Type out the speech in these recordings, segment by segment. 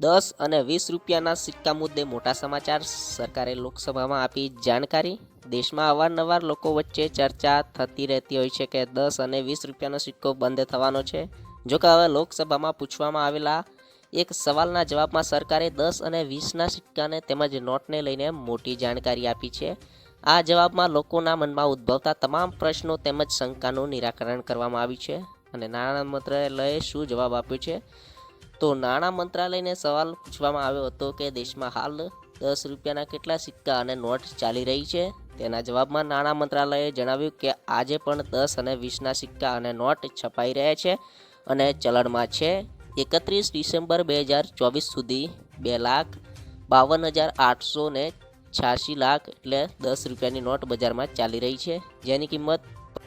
દસ અને વીસ રૂપિયાના સિક્કા મુદ્દે મોટા સમાચાર સરકારે લોકસભામાં આપી જાણકારી. દેશમાં અવારનવાર લોકો વચ્ચે ચર્ચા થતી રહેતી હોય છે કે દસ અને વીસ રૂપિયાનો સિક્કો બંધ થવાનો છે. જો કે હવે લોકસભામાં પૂછવામાં આવેલા એક સવાલના જવાબમાં સરકારે દસ અને વીસના સિક્કાને તેમજ નોટને લઈને મોટી જાણકારી આપી છે. આ જવાબમાં લોકોના મનમાં ઉદ્ભવતા તમામ પ્રશ્નો તેમજ શંકાનું નિરાકરણ કરવામાં આવ્યું છે. અને નાણાં મંત્રાલયે શું જવાબ આપ્યો છે? તો નાણાં મંત્રાલયને સવાલ પૂછવામાં આવ્યો હતો કે દેશમાં હાલ દસ રૂપિયાના કેટલા સિક્કા અને નોટ ચાલી રહી છે? તેના જવાબમાં નાણાં મંત્રાલયે જણાવ્યું કે આજે પણ દસ અને વીસના સિક્કા અને નોટ છપાઈ રહ્યા છે અને ચલણમાં છે. એકત્રીસ ડિસેમ્બર બે હજાર ચોવીસ સુધી બે લાખ બાવન હજાર આઠસો ને છ્યાસી લાખ એટલે દસ રૂપિયાની નોટ બજારમાં ચાલી રહી છે, જેની કિંમત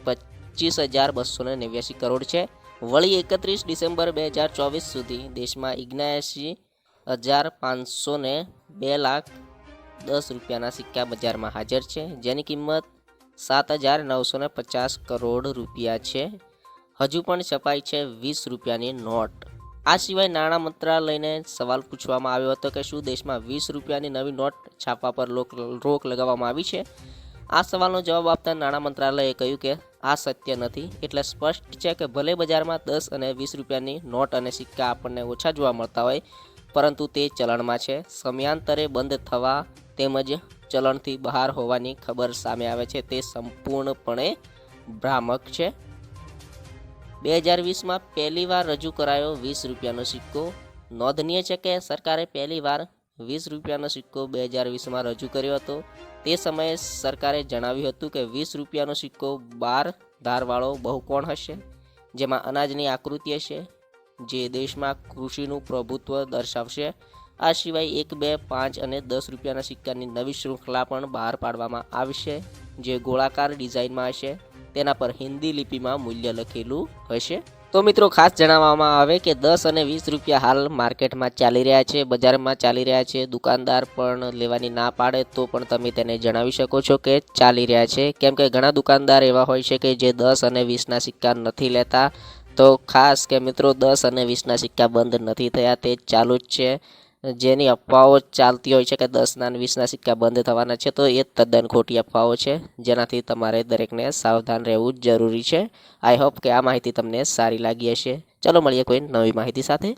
પચીસ હજાર બસો ને નેવ્યાસી કરોડ છે. વળી એકત્રીસ ડિસેમ્બર બે હજાર ચોવીસ સુધી દેશમાં ઇગ્નાએસી હજાર પાંચસો ને બે લાખ દસ રૂપિયાના સિક્કા બજારમાં હાજર છે, જેની કિંમત સાત હજાર નવસો ને પચાસ કરોડ રૂપિયા છે. હજુ પણ છપાઈ છે વીસ રૂપિયાની નોટ. આ સિવાય નાણાં મંત્રાલયને સવાલ પૂછવામાં આવ્યો હતો કે શું દેશમાં વીસ રૂપિયાની નવી નોટ છાપવા પર રોક લગાવવામાં આવી છે? આ સવાલનો જવાબ આપતા નાણાં મંત્રાલયે કહ્યું કે આ સત્ય નથી. એટલે સ્પષ્ટ છે કે ભલે બજારમાં દસ અને વીસ રૂપિયાની નોટ અને સિક્કા આપણને ઓછા જોવા મળતા હોય, પરંતુ તે ચલણમાં છે. સમયાંતરે બંધ થવા તેમજ ચલણથી બહાર હોવાની ખબર સામે આવે છે. તે સંપૂર્ણપણે ભ્રામક છે. બે હજાર વીસમાં પહેલીવાર રજૂ કરાયો વીસ રૂપિયાનો સિક્કો. નોંધનીય છે કે સરકારે પહેલીવાર વીસ રૂપિયાનો સિક્કો બે હજાર વીસમાં રજૂ કર્યો હતો. તે સમયે સરકારે જણાવ્યું હતું કે વીસ રૂપિયાનો સિક્કો બાર ધારવાળો બહુકોણ હશે, જેમાં અનાજની આકૃતિ હશે, જે દેશમાં કૃષિનું પ્રભુત્વ દર્શાવશે. આ સિવાય એક, બે, પાંચ અને દસ રૂપિયાના સિક્કાની નવી શૃંખલા પણ બહાર પાડવામાં આવશે, જે ગોળાકાર ડિઝાઇનમાં હશે. તેના પર હિન્દી લિપિમાં મૂલ્ય લખેલું હશે. તો મિત્રો ખાસ જણાવવામાં આવે કે દસ અને વીસ રૂપિયા હાલ માર્કેટમાં ચાલી રહ્યા છે, બજારમાં ચાલી રહ્યા છે. દુકાનદાર પણ લેવાની ના પાડે તો પણ તમે તેને જણાવી શકો છો કે ચાલી રહ્યા છે. કેમ કે ઘણા દુકાનદાર એવા હોય છે કે જે દસ અને વીસના સિક્કા નથી લેતા. તો ખાસ કે મિત્રો દસ અને વીસના સિક્કા બંધ નથી થયા, તે ચાલુ જ છે. જેની અફવાઓ ચાલતી હોય છે કે દસના અને વીસના સિક્કા બંધ થવાના છે, તો એ તદ્દન ખોટી અફવાઓ છે. જેનાથી તમારે દરેકને સાવધાન રહેવું જરૂરી છે. આઈ હોપ કે આ માહિતી તમને સારી લાગી હશે. ચલો મળીએ કોઈ નવી માહિતી સાથે.